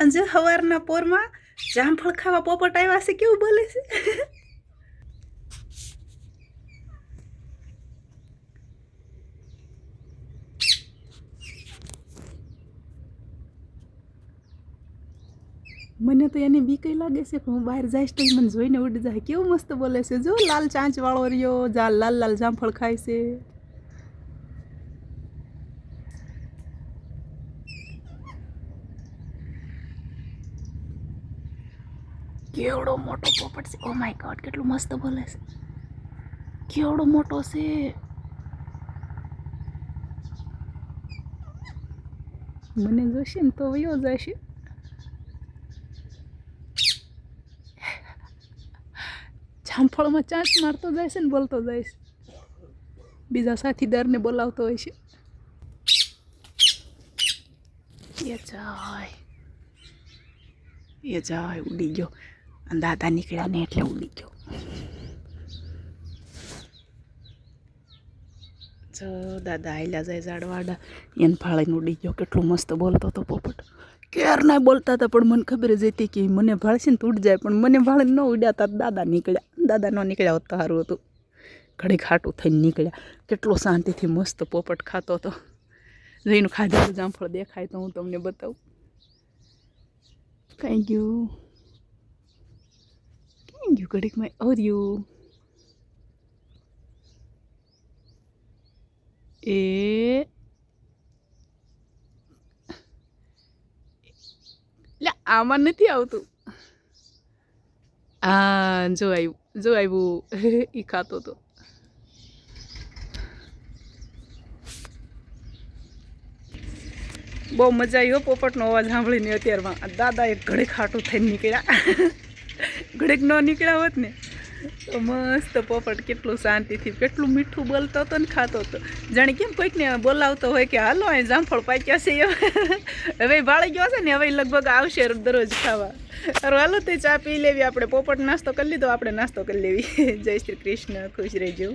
અને જો સવારના પોરમાં જામફળ ખાવા પોપટ આવ્યા છે, કેવું બોલે છે? મને તો એની બીક લાગે છે કે હું બહાર જઈશ તો મને જોઈને ઉડી જાય. કેવું મસ્ત બોલે છે. જો લાલ ચાંચ વાળો રહ્યો, જા લાલ લાલ જામફળ ખાય છે. કેવડો મોટો પોપટ છે? ઓ માય ગોડ કેટલું મસ્ત બોલે છે. કેવડો મોટો છે? મને જોશે ને તો વયો જશે. જામફળમાં ચાંચ મારતો જાય છે ને બોલતો જાય છે. બીજા સાથીદારને બોલાવતો હોય છે. એ જાય. એ જાય, ઉડી ગયો. અને દાદા નીકળ્યા ને એટલે ઉડી ગયો. જો દાદા આયલા જાય ઝાડવાડા. એને ફાળીને ઉડી ગયો. કેટલું મસ્ત બોલતો હતો પોપટ. ક્યાર ના બોલતા હતા, પણ મને ખબર જ હતી કે મને ભાળશે ને તો ઉડી જાય, પણ મને ભાળીને ન ઉડ્યા તા દાદા નીકળ્યા. દાદા ન નીકળ્યા હોત સારું હતું. ઘડી ખાટું થઈને નીકળ્યા. કેટલો શાંતિથી મસ્ત પોપટ ખાતો હતો. જઈને ખાધેલું જામફળ દેખાય તો હું તમને બતાવું. કંઈ ગયું? કઈ ગયું ઘડીકમાં ઓર્યું. એ લે, આમાં નથી આવતું. આ જો આવ્યું જો આવ્યું એ ખાતો તો. બહુ મજા આવી પોપટનો અવાજ સાંભળીને અત્યારમાં. દાદા એક ઘડીક ખાટું થઈને નીકળ્યા. ઘડીક ન નીકળ્યા હોત ને, તો મસ્ત પોપટ કેટલું શાંતિથી, કેટલું મીઠું બોલતો હતો ને ખાતો હતો. જાણે કેમ કોઈકને બોલાવતો હોય કે, હાલો, અહીં જામફળ પાક્યા છે. હવે ભાળી ગયો છે ને, હવે લગભગ આવશે દરરોજ ખાવા. અરે હાલો, તે ચા પી લેવી, આપણે પોપટ નાસ્તો કરી લીધો, આપણે નાસ્તો કરી લેવી. જય શ્રી કૃષ્ણ, ખુશ રહેજો.